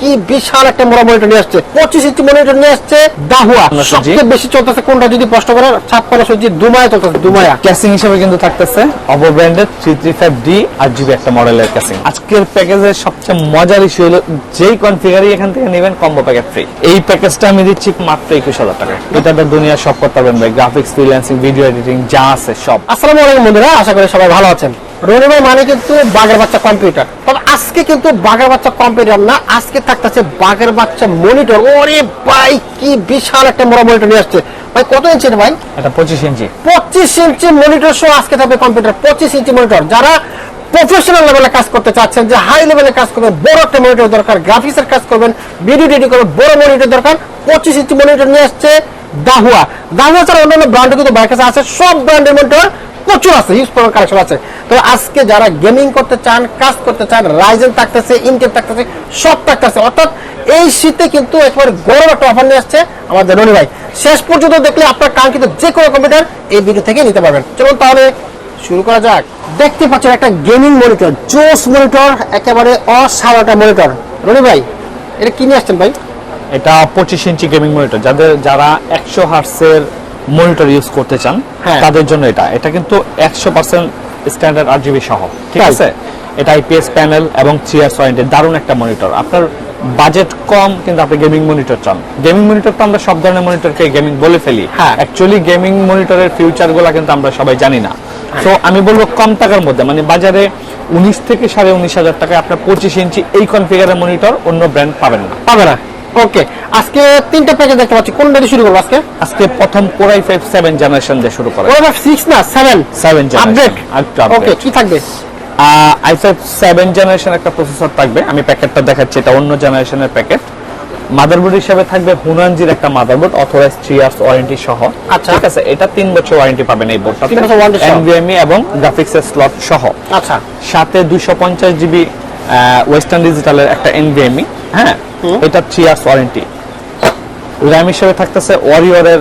কি বিশাল একটা বড় মনিটর নিয়ে আসছে। পঁচিশ ইঞ্চি মনিটর নিয়ে আসছে দাহুয়া। সবচেয়ে বেশি চলতেছে কোনটা যদি প্রশ্ন করেন ছাপ্পান্ন সবজি দুমায়া চলতেছে দুমায়া। ক্যাসিং হিসেবে কিন্তু থাকতেছে অপো ব্র্যান্ডের three three five D R GB একটা মডেলের ক্যাসিং আজকের প্যাকেজের সবচেয়ে মজার ইস্যু হলো যেই কনফিগারই এখান থেকে নেবেন কম্বো প্যাকেট ফ্রি এই প্যাকেজটা আমি দিচ্ছি মাত্র একুশ হাজার টাকা এটা এটাতে দুনিয়া সব করতে পারবেন ভাই। গ্রাফিক্স ফ্রিল্যান্সিং ভিডিও এডিটিং যা আছে সব। আসসালামু আলাইকুম বন্ধুরা আশা করি সবাই ভালো আছেন। রনি মানে কিন্তু বাঘের বাচ্চা কম্পিউটার তবে আজকে কিন্তু বাঘের বাচ্চা কম্পিউটার না। আজকে থাকতেছে বাঘের বাচ্চা মনিটর ওরে ভাই কি বিশাল একটা বড় মনিটর নিয়ে আসছে। ভাই কত ইঞ্চি ভাই? এটা পঁচিশ ইঞ্চি পঁচিশ ইঞ্চি মনিটর সহ আজকে থাকবে কম্পিউটার পঁচিশ ইঞ্চি মনিটর যারা প্রফেশনাল লেভেলে কাজ করতে চাচ্ছেন যে হাই লেভেলে কাজ করবেন বড় একটা মনিটর দরকার গ্রাফিক্স এর কাজ করবেন ভিডিও এডিট করবেন বড় মনিটর দরকার পঁচিশ ইঞ্চি মনিটর নিয়ে আসছে দাহুয়া। দাহুয়া ছাড়া অন্যান্য ব্র্যান্ড কিন্তু বাইক কাছে আছে। সব ব্র্যান্ডের মনিটর প্রচুর আছে হিউজ পরিমাণ কালেকশন আছে। তো আজকে যারা গেমিং করতে চান কাজ করতে চান রাইজেন থাকতেছে ইনটেল থাকতেছে, সব থাকতেছে। অর্থাৎ এই শীতে কিন্তু একবার গরম একটা অফার নিয়ে আসছে আমাদের রনি ভাই। শেষ পর্যন্ত দেখলে আপনার কাঙ্ক্ষিত যে কোনো কম্পিউটার এই ভিডিও থেকে নিতে পারবেন। চলুন তাহলে শুরু করা যাক। দেখতে পাচ্ছেন একটা গেমিং মনিটর জোস মনিটর একেবারে অসাধারণ মনিটর রনি ভাই, এটা কি নিয়ে আসছেন ভাই? এটা পঁচিশ ইঞ্চি গেমিং মনিটর যাদের, যারা একশো হার্সের মনিটর ইউজ করতে চান হ্যাঁ। তাদের জন্য এটা। এটা কিন্তু একশো পার্সেন্ট স্ট্যান্ডার্ড আর জিবি সহ ঠিক আছে? এটা আইপিএস প্যানেল এবং থ্রি ইয়ার্স ওয়ারেন্টি দারুণ একটা মনিটর আপনার বাজেট কম কিন্তু আপনি গেমিং মনিটর চান। গেমিং মনিটর তো আমরা সব ধরনের মনিটরকে গেমিং বলে ফেলি। হ্যাঁ। অ্যাকচুয়ালি গেমিং মনিটরের ফিউচারগুলা কিন্তু আমরা সবাই জানি না। তো আমি বলব কম টাকার মধ্যে মানে বাজারে উনিশ থেকে সাড়ে উনিশ হাজার টাকায় আপনার পঁচিশ ইঞ্চি এই কনফিগারের মনিটর অন্য ব্র্যান্ড পাবেন না। পাবে না। ওকে আজকে তিনটা প্যাকেজ দেখতে পাচ্ছি। কোনটা দিয়ে শুরু করব আজকে? আজকে প্রথম কোরাই ফাইভ সেভেন জেনারেশন দিয়ে শুরু করে। ওরা সিক্স না seven seven update generation okay কি থাকবে? আই ফাইভ সেভেন জেনারেশন একটা প্রসেসর থাকবে। আমি প্যাকেটটা দেখাচ্ছি এটা অন্য জেনারেশনের প্যাকেট মাদারবোর্ড হিসেবে থাকবে হুনানজির একটা motherboard authorise three years warranty সহ। আচ্ছা। ঠিক আছে এটা তিন বছর ওয়ারেন্টি পাবেন এই সহ। এনভিএমই এবং গ্রাফিক্সের স্লট সহ। আচ্ছা। সাথে দুইশো পঞ্চাশ জিবি ওয়েস্টার্ন ডিজিটালের একটা এনভিএমই হ্যাঁ? এটা থ্রি ইয়ার্স ওয়ারেন্টি র্যাম হিসেবে থাকতেছে ওয়ারিয়রের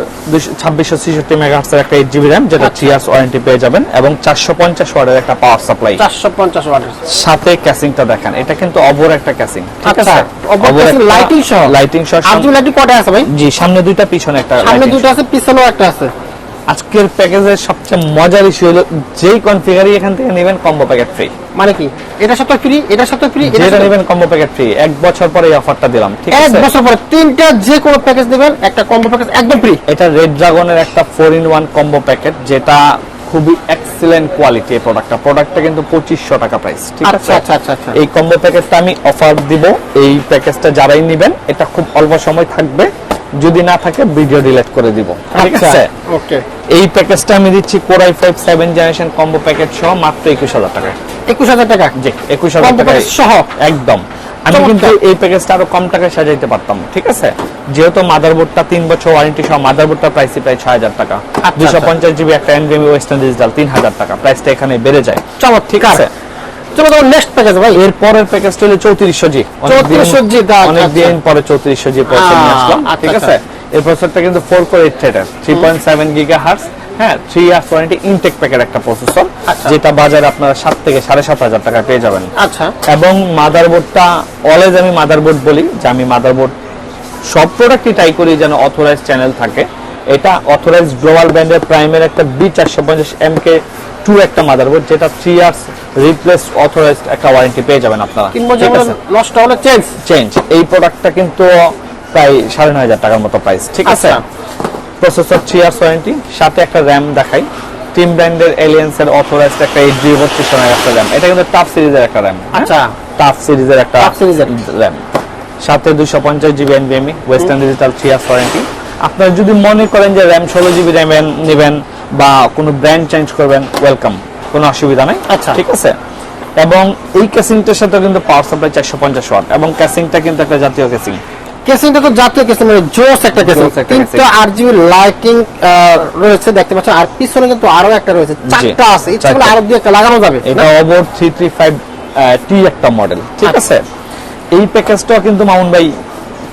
ছাব্বিশশো ছেষট্টি মেগাহার্সের একটা এইট জিবি র্যাম যেটা থ্রি ইয়ার্স ওয়ারেন্টি পেয়ে যাবেন এবং চারশো পঞ্চাশ ওয়ার্ডের একটা পাওয়ার সাপ্লাই চারশো পঞ্চাশ ওয়াটের। সাথে ক্যাসিংটা দেখেন এটা কিন্তু অবর একটা ক্যাসিং ঠিক আচ্ছা, আছে? lighting সহ? লাইটিং সহ দুই লাইটি কটা আছে ভাই? জি সামনে দুইটা পিছনে একটা সামনে দুটো আছে পিছনেও একটা আছে। আজকের প্যাকেজের সবচেয়ে মজার ইস্যু হলো যেই কনফিগারই এখান থেকে নেবেন কম্বো প্যাকেট ফ্রি মানে কি? এটা সাথে ফ্রি এটা সাথে ফ্রি যেটা নেবেন কম্বো প্যাকেট ফ্রি এক বছর পরে এই অফারটা দিলাম ঠিক এক বছর পরে তিনটা যে কোনো প্যাকেজ নেবেন একটা কম্বো প্যাকেজ একদম ফ্রি এটা রেড ড্রাগনের একটা four in one combo packet যেটা খুবই এক্সিলেন্ট কোয়ালিটি এই প্রোডাক্টটা প্রোডাক্টটা কিন্তু পঁচিশশো টাকা প্রাইস ঠিক আচ্ছা, আছে? আচ্ছা, আচ্ছা, আচ্ছা। এই কম্বো প্যাকেটটা আমি অফার দিব এই প্যাকেজটা যারাই নেবেন এটা খুব অল্প সময় থাকবে। যদি না থাকে ভিডিও ডিলিট করে দিব। ঠিক আচ্ছা আছে? ওকে এই প্যাকেজটা আমি দিচ্ছি core i five seven generation combo packet সহ মাত্র একুশ হাজার টাকা। একুশ হাজার টাকা? জি একুশ হাজার Combo টাকা সহ? একদম। আমি কিন্তু এই প্যাকেজটা আরও কম টাকায় সাজাইতে পারতাম ঠিক আছে? যেহেতু মাদারবোর্ডটা তিন বছর ওয়ারেন্টি সহ মাদারবোর্ডটা প্রাইস প্রায় ছয় হাজার টাকা। আচ্ছা, দুশো আচ্ছা। পঞ্চাশ জিবি একটা এনভিএমি ওয়েস্টার্ন ডিজিটাল তিন হাজার টাকা। প্রাইসটা এখানে বেড়ে যায়। চমৎকার। ঠিক আছে? চলো তোমার নেক্সট প্যাকেজ ভাই। এর পরের প্যাকেজটা হলো চৌত্রিশশো জি। 3400 জি, দা- অনেক আচ্ছা। দিন পরে চৌত্রিশশো জি প্রসেসর নিয়ে আসলাম আচ্ছা, ঠিক। আছে? এই প্রসেসরটা কিন্তু ফোর কোর এইট থ্রেডের three point seven giga hertz হ্যাঁ three years warranty intact packet একটা প্রসেসর আচ্ছা। যেটা বাজারে আপনারা সাত থেকে সাড়ে সাত হাজার টাকা পেয়ে যাবেন। আচ্ছা। এবং মাদারবোর্ডটা অলওয়েজ আমি মাদারবোর্ড বলি যে আমি মাদারবোর্ড সব প্রোডাক্টই ট্রাই করি যেন অথরাইজ চ্যানেল থাকে। এটা অথরাইজ গ্লোবাল ব্র্যান্ডের প্রাইমের একটা বি চারশো পঞ্চাশ এম কে টু একটা মাদারবোর্ড যেটা থ্রি ইয়ার্স রিপ্লেস অথরাইজ একটা ওয়ারেন্টি পেয়ে যাবেন আপনারা। তিন বছর নষ্ট হলে চেঞ্জ চেঞ্জ এই প্রোডাক্টটা কিন্তু প্রায় সাড়ে নয় হাজার টাকার মতো প্রাইস ঠিক আছে। প্রসেসর থ্রি ইয়ার্স ওয়ারেন্টি সাথে একটা র্যাম দেখাই। টিম ব্র্যান্ডের এলিয়েন্স এর অথরাইজড একটা এইট জিবি বত্রিশ একটা র্যাম এটা কিন্তু টাফ সিরিজের একটা র্যাম আচ্ছা। টাফ সিরিজের একটা series এর। র্যাম সাথে দুশো পঞ্চাশ GB এনবিএমই Western Digital three years warranty আপনারা যদি মনে করেন যে র্যাম ষোলো জিবি র্যাম নেবেন বা কোনো ব্র্যান্ড চেঞ্জ করবেন ওয়েলকাম কোনো অসুবিধা নাই। আচ্ছা। ঠিক আছে? এবং এই ক্যাসিংটার সাথে কিন্তু পাওয়ার সাপ্লাই চারশো পঞ্চাশ ওয়াট এবং ক্যাসিংটা কিন্তু একটা জাতীয় ক্যাসিং কেসিংটা তো জাতীয় কেসিং মানে জোস একটা কেসিং তিনটা লাইটিং রয়েছে দেখতে পাচ্ছেন আর পিছনে কিন্তু আরও একটা রয়েছে চারটা আছে। ইচ্ছা করলে আরও একটা লাগানো যাবে এটা ওভর থ্রি থ্রি ফাইভ টি একটা মডেল ঠিক আচ্ছা। আছে? এই প্যাকেজটাও কিন্তু মামুন ভাই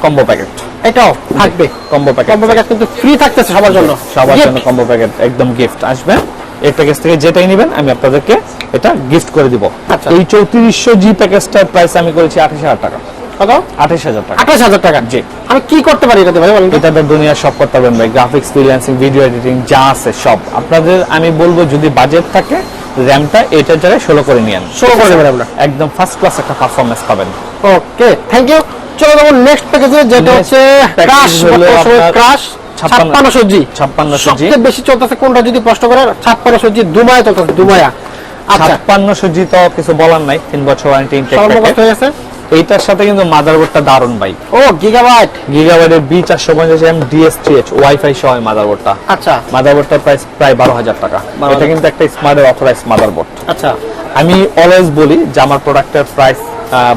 কম্বো প্যাকেট এটাও থাকবে। কম্বো প্যাকেট কম্বো প্যাকেজ কিন্তু ফ্রি থাকতেছে সবার জন্য। সবার জন্য কম্বো প্যাকেট একদম গিফট আসবে? এই প্যাকেজ থেকে যেটাই নেবেন আমি আপনাদেরকে এটা গিফট করে দিব। আচ্ছা। এই চৌত্রিশশো জি প্যাকেজটার প্রাইস আমি করেছি আঠাশ হাজার টাকা। আঠাশ হাজার টাকা। আঠাশ হাজার টাকা? জি। আমি কি করতে পারি এটাতে ভাই এটাতে দুনিয়া সব করতে পারবেন ভাই। গ্রাফিক্স ফ্রিল্যান্সিং ভিডিও এডিটিং যা আছে সব। আপনাদের আমি বলব যদি বাজেট থাকে র্যামটা এটার জায়গায় ষোলো করে নিয়েন। 16 করে নেবেন আমরা। একদম ফার্স্ট ক্লাস একটা পারফরমেন্স পাবেন। ওকে থ্যাংক ইউ চলো যেমন নেক্সট প্যাকেজে যেটা হচ্ছে ক্রাশ ক্রাশ 56 ছাপ্পান্নশো জি 5600 জি। সবচেয়ে বেশি চলতেছে কোনটা যদি প্রশ্ন করে ছাপ্পান্নশো জি দুমায়া চলতেছে দুমায়া। আচ্ছা। ছাপ্পান্নশো জি তো কিছু বলার নাই তিন বছর ওয়ারেন্টি ইনটেক হয়ে গেছে এইটার সাথে কিন্তু মাদারবোর্ডটা ভাই। ও গিগাবাইট গিগাবাইটের বি চারশো পঞ্চাশ এম ওয়াইফাই সহ মাদারবোর্ডটা আচ্ছা। মাদারবোর্ডটার প্রাইস প্রায় বারো হাজার টাকা। 12,000 এটা কিন্তু একটা স্মার্টের অথরাইজ মাদারবোর্ড আচ্ছা। আমি অলওয়েজ বলি যে আমার প্রোডাক্টের প্রাইস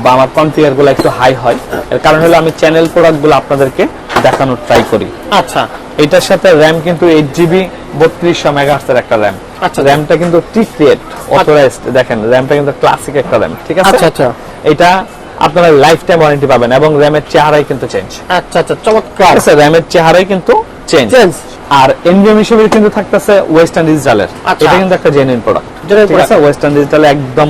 বা আমার কনফিগারগুলো একটু হাই হয়। এর কারণ হলো আমি চ্যানেল প্রোডাক্টগুলো আপনাদেরকে দেখানোর ট্রাই করি। আচ্ছা। এটার সাথে র্যাম কিন্তু এইট জিবি বত্রিশশো মেগাহার্সের একটা র্যাম আচ্ছা। র্যামটা কিন্তু টি ক্রিয়েট অথরাইজড দেখেন র্যামটা কিন্তু ক্লাসিক একটা র্যাম ঠিক আছে? আচ্ছা, আচ্ছা। এটা আপনারা লাইফ টাইম ওয়ারেন্টি পাবেন এবং র্যামের চেহারাই কিন্তু চেঞ্জ আচ্ছা আচ্ছা চমৎকার। আছে? র্যামের চেহারাই কিন্তু চেঞ্জ Change। আর এনবিএম হিসেবে কিন্তু থাকতেছে ওয়েস্টার্ন ডিজিটালের আচ্ছা। এটা কিন্তু একটা জেনুইন প্রোডাক্ট যেটা। ওয়েস্টার্ন ডিজিটাল একদম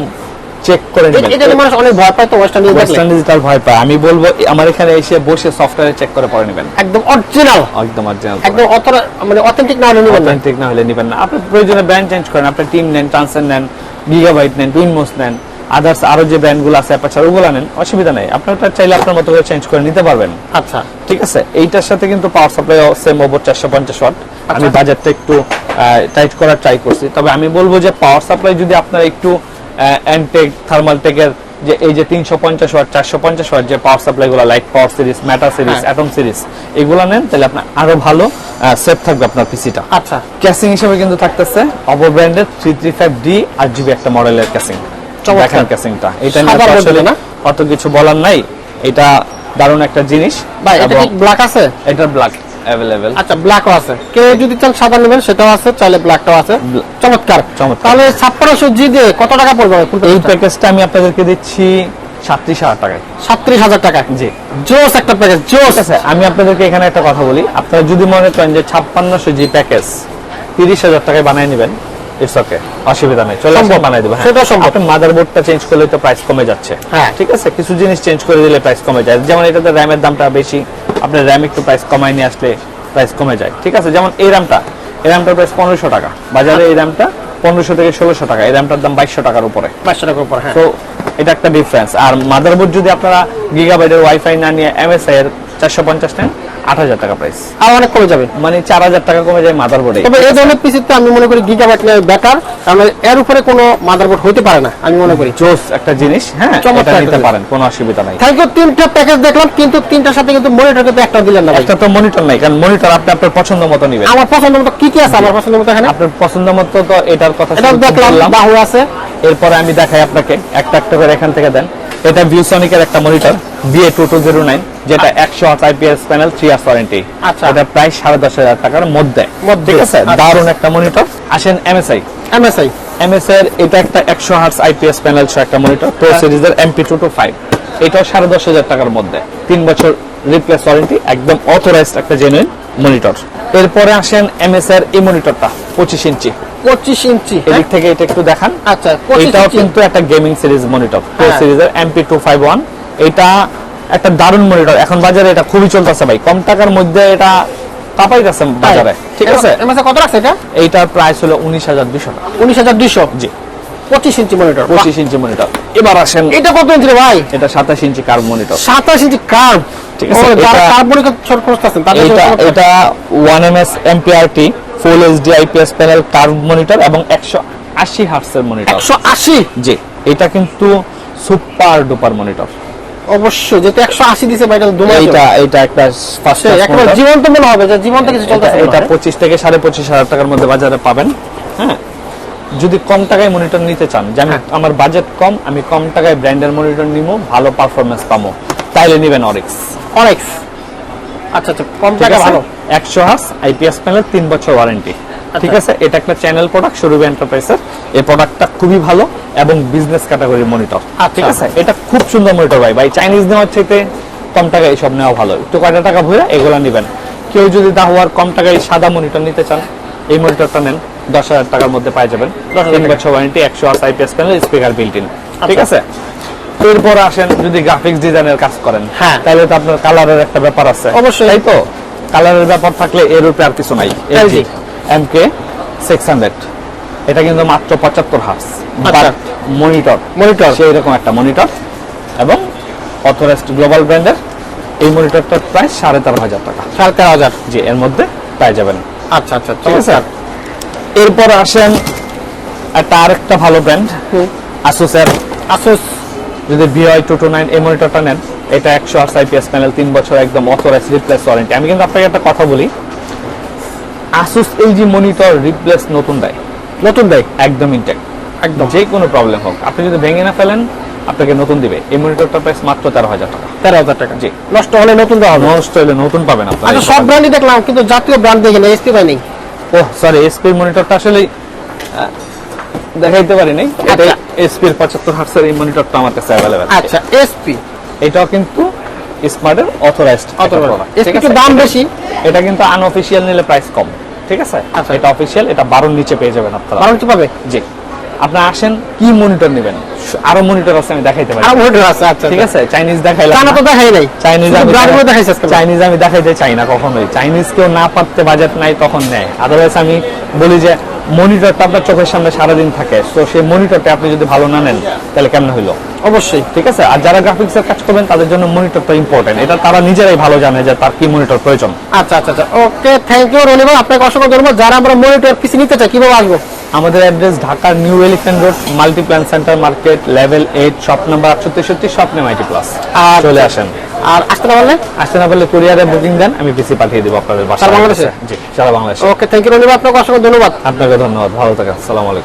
চেক করে নেবেন। এটা মানুষ অনেক ভয় পায় তো ওয়েস্টার্ন দেখলে। ওয়েস্টার্ন ডিজিটাল ভয় পায়। আমি বলব আমার এখানে এসে বসে সফটওয়্যারে চেক করে পরে নেবেন। একদম অরিজিনাল একদম অরিজিনাল একদম অতটা মানে অথেন্টিক না হলে নিবেন না। অথেন্টিক না হলে নেবেন না। আপনি প্রয়োজনে ব্র্যান্ড চেঞ্জ করেন। আপনি টিম নেন ট্রান্সেন নেন গিগাবাইট নেন টুইনমোস নেন আদার্স আরও যে ব্র্যান্ডগুলো আছে অ্যাপাচার ওগুলো নেন অসুবিধা নেই। আপনারা চাইলে আপনার মতো করে চেঞ্জ করে নিতে পারবেন। আচ্ছা। ঠিক আছে? এইটার সাথে কিন্তু পাওয়ার সাপ্লাই সেম ওভার চারশো পঞ্চাশ ওয়াট আমি বাজারটা একটু টাইট করার ট্রাই করছি। তবে আমি বলব যে পাওয়ার সাপ্লাই যদি আপনারা একটু অ্যান্টেক থার্মাল টেকের যে এই যে তিনশো পঞ্চাশ ওয়াট চারশো পঞ্চাশ ওয়াট যে পাওয়ার সাপ্লাই গুলো লাইট পাওয়ার সিরিজ ম্যাটা সিরিজ। অ্যাটম সিরিজ এগুলো নেন তাহলে আপনার আরও ভালো সেফ থাকবে আপনার পিসিটা আচ্ছা। ক্যাসিং হিসেবে কিন্তু থাকতেছে অপো ব্র্যান্ডের three three five D R GB একটা মডেলের ক্যাসিং দেখেন ক্যাসিংটা এটা নিয়ে? অত কিছু বলার নাই। এটা দারুণ একটা জিনিস। ভাই এটা ব্ল্যাক আছে? এটা ব্ল্যাক অ্যাভেলেবেল আচ্ছা ব্ল্যাকও আছে। কেউ যদি চান সাদা নেবেন সেটাও আছে চাইলে ব্ল্যাকটাও আছে। চমৎকার। চমৎকার। তাহলে ছাপ্পান্নশো জি দিয়ে কত টাকা পড়বে? এই প্যাকেজটা আমি আপনাদেরকে দিচ্ছি সাতত্রিশ হাজার টাকায়। সাতত্রিশ হাজার টাকা জি। জোস একটা প্যাকেজ জোস। আছে আমি আপনাদেরকে এখানে একটা কথা বলি। আপনারা যদি মনে করেন যে ছাপ্পান্নশো জি প্যাকেজ তিরিশ হাজার টাকায় বানিয়ে নেবেন ইটস ওকে অসুবিধা নেই। চলে সম্ভব। বানিয়ে দেবো হ্যাঁ। সেটাও সম্ভব। মাদারবোর্ডটা চেঞ্জ করলে তো প্রাইস কমে যাচ্ছে। হ্যাঁ। ঠিক আছে কিছু জিনিস চেঞ্জ করে দিলে প্রাইস কমে যায়। যেমন এটাতে র্যামের দামটা বেশি আপনার র্যাম একটু প্রাইস কমায় নিয়ে আসলে প্রাইস কমে যায়। ঠিক আছে? যেমন এই র্যামটা এই র্যামটার প্রাইস পনেরোশো টাকা। বাজারে এই র্যামটা পনেরোশো থেকে ষোলোশো টাকা। এই র্যামটার দাম বাইশশো টাকার উপরে। বাইশশো টাকার উপরে হ্যাঁ। তো এটা একটা ডিফারেন্স আর মাদারবোর্ড যদি আপনারা গিগাবাইটের ওয়াইফাই না নিয়ে এমএসআই এর চারশো পঞ্চাশ নেন আট হাজার টাকা প্রাইস আর অনেক কমে যাবে। মানে চার হাজার টাকা কমে যায় মাদারবোর্ডে তবে এই ধরনের পিসিতে আমি মনে করি গিগাবাইট নেওয়া বেটার কারণ এর উপরে কোনো মাদারবোর্ড হতে পারে না আমি মনে করি। জোস একটা জিনিস হ্যাঁ চমৎকার নিতে পারেন কোনো অসুবিধা নাই। থ্যাংক ইউ তিনটা প্যাকেজ দেখলাম কিন্তু তিনটার সাথে কিন্তু মনিটর কিন্তু একটা দিলেন না একটা তো মনিটর নাই কারণ মনিটর আপনি আপনার পছন্দ মতো নিবেন। আমার পছন্দ মতো কি কি আছে? আমার পছন্দ মতো এখানে? আপনার পছন্দ মতো তো এটার কথা এটা দেখলাম বাহু আছে। এরপরে আমি দেখাই আপনাকে একটা একটা করে এখান থেকে দেন। এটা ভিউসনিকের একটা monitor VA two two zero nine যেটা একশো আট IPS panel three years warranty আচ্ছা। এটা প্রায় সাড়ে দশ হাজার টাকার মধ্যে। ঠিক আছে? আচ্ছা। দারুণ একটা মনিটর আসেন এমএসআই এমএসআই এমএস এর এটা একটা একশো হার্টস আইপিএস প্যানেল সহ একটা মনিটর প্রো। সিরিজের এমপি টু টু ফাইভ এটাও সাড়ে দশ হাজার টাকার মধ্যে। তিন বছর রিপ্লেস ওয়ারেন্টি একদম অথরাইজড একটা জেনুইন মনিটর এরপরে আসেন এমএস এর এই মনিটরটা পঁচিশ ইঞ্চি। পঁচিশ ইঞ্চি। হ্যাঁ? এদিক থেকে এটা একটু দেখান। আচ্ছা এটাও কিন্তু একটা গেমিং সিরিজ মনিটর। প্রো হ্যাঁ। সিরিজের এমপি টু ফাইভ ওয়ান এটা একটা দারুণ মনিটর। এখন বাজারে এটা খুবই চলতেছে ভাই। কম টাকার মধ্যে এটা কাপাই যাচ্ছে বাজারে। ঠিক আছে। এমএসআই কত রাখছে এটা? এইটার প্রাইস হলো উনিশ হাজার দুশো উনিশ হাজার দুইশো জি। পঁচিশ ইঞ্চি মনিটর। পঁচিশ ইঞ্চি মনিটর। এবার আসেন এটা কত ইঞ্চি ভাই? এটা সাতাশ ইঞ্চি কার্ভ মনিটর। সাতাশ ইঞ্চি কার্ভ ঠিক আছে, এটা- কার্ভ মনিটর খুঁজতেছেন তাদের এটা। এটা one M S MPRT full HD IPS panel curve monitor এবং একশো আশি হার্টসের মনিটর একশো আশি? জি এটা কিন্তু সুপার ডুপার মনিটর অবশ্যই যেটা একশো আশি দিছে ভাই এটা এইটা এটা একটা ফার্স্ট একেবারে জীবন্ত মনে হবে যে জীবন্ত কিছু চলতেছে এটা পঁচিশ থেকে সাড়ে পঁচিশ হাজার টাকার মধ্যে বাজারে পাবেন হ্যাঁ? যদি কম টাকায় মনিটর নিতে চান যে আমি আমার বাজেট কম আমি কম টাকায় ব্র্যান্ডের মনিটর নিবো ভালো পারফরমেন্স পাবো তাইলে নিবেন অরিক্স অনেক আচ্ছা আচ্ছা কম টাকা ভালো। একশো হাস আইপিএস প্যানেল তিন বছর ওয়ারেন্টি ঠিক আছে? এটা একটা চ্যানেল প্রোডাক্ট সরুবি এন্টারপ্রাইজের এই প্রোডাক্টটা খুবই ভালো এবং বিজনেস ক্যাটাগরির মনিটর আচ্ছা। ঠিক আছে। এটা খুব সুন্দর মনিটর ভাই। ভাই চাইনিজ নেওয়ার চাইতে কম টাকায় এইসব নেওয়া ভালো। একটু কয়টা টাকা ভরে এগুলো নেবেন। কেউ যদি দাহুয়ার কম টাকায় সাদা মনিটর নিতে চান এই মনিটরটা নেন। দশ হাজার টাকার মধ্যে পাই যাবেন। তিন বছর ওয়ারেন্টি একশো আস IPS panel speaker built in ঠিক আচ্ছা। আছে? এরপর আসেন যদি গ্রাফিক্স ডিজাইনের কাজ করেন। হ্যাঁ। তাহলে তো আপনার কালারের একটা ব্যাপার আছে। অবশ্যই। তাই তো? কালারের ব্যাপার থাকলে এর উপরে আর কিছু নাই। এমকে সিক্স হান্ড্রেড এটা কিন্তু মাত্র পঁচাত্তর হার্স আচ্ছা। Monitor Monitor। সেই রকম একটা মনিটর এবং অথরাইজড গ্লোবাল ব্র্যান্ডের এই মনিটরটার প্রায় সাড়ে তেরো হাজার টাকা। সাড়ে তেরো হাজার। জি এর মধ্যে পেয়ে যাবেন। আচ্ছা আচ্ছা ঠিক আছে? এরপর আসেন একটা আরেকটা ভালো ব্র্যান্ড আসুস আসুসের আসুস যদি বিআই টু টু নাইন এই মনিটরটা নেন এটা একশো আটশ আইপিএস প্যানেল তিন বছর একদম অথরাইজ রিপ্লেস ওয়ারেন্টি আমি কিন্তু আপনাকে একটা কথা বলি আসুস যে মনিটর রিপ্লেস নতুন দেয় নতুন দেয়? একদম ইনটেক একদম। যে কোনো প্রবলেম হোক আপনি যদি ভেঙে না ফেলেন আপনাকে নতুন দিবে। এই মনিটরটার প্রাইস মাত্র তেরো হাজার টাকা। তেরো হাজার টাকা। জি। নষ্ট হলে নতুন দেওয়া হবে। নষ্ট হলে নতুন পাবেন আপনার আচ্ছা সব ব্র্যান্ডই দেখলাম কিন্তু জাতীয় ব্র্যান্ড দেখি না এসপি পাই নেই ও সরি এসপি মনিটরটা আসলে দেখাইতে পারি নাই। এটা আচ্ছা। এসপির পঁচাত্তর হার্সের এই মনিটরটা আমার কাছে অ্যাভেলেবেল আচ্ছা এসপি এটাও কিন্তু স্মার্টের অথরাইজড এসপি একটু দাম বেশি। এটা কিন্তু আনঅফিসিয়াল নিলে প্রাইস কম ঠিক আছে? আচ্ছা। এটা অফিসিয়াল এটা বারোর নিচে পেয়ে যাবেন আপনারা। বারো কি পাবে? জি। আপনি আসেন কি মনিটর নেবেন? আরও মনিটর আছে আমি দেখাইতে পারি। আর মনিটর আছে আচ্ছা ঠিক আছে? চাইনিজ দেখাইলাম জানা তো দেখাই নাই। চাইনিজ আমি গুলো আজকে চাইনিজ আমি দেখাইতে চাই না কখনোই। চাইনিজ কেউ না পারতে বাজেট নাই তখন নেয়। আদারওয়াইজ আমি বলি যে মনিটরটা আপনার চোখের সামনে সারাদিন থাকে। তো সেই মনিটরটা আপনি যদি ভালো না নেন তাহলে কেমন হইল? অবশ্যই। ঠিক আছে? আর যারা গ্রাফিক্সের কাজ করবেন তাদের জন্য মনিটরটা ইম্পর্টেন্ট এটা তারা নিজেরাই ভালো জানে যে তার কি মনিটর প্রয়োজন। আচ্ছা আচ্ছা আচ্ছা। ওকে থ্যাংক ইউ রনিবা আপনাকে অসংখ্য ধন্যবাদ। যারা আমরা মনিটর পিসি নিতে চাই কীভাবে আসব? আমাদের অ্যাড্রেস ঢাকার New Elephant Road Multiplan Center market level eight shop number আটশো তেষট্টি শপ নেম আইটি প্লাস আর চলে আসেন। আর আসতে না পারলে? আসতে না পারলে কুরিয়ারে বুকিং দেন আমি পিসি পাঠিয়ে দিব আপনাদের বাসা বাংলাদেশে? জি সারা বাংলাদেশে। ওকে থ্যাংক ইউ রনিবা আপনাকে অসংখ্য ধন্যবাদ। আপনাকে ধন্যবাদ ভালো থাকেন আসসালামু আলাইকুম।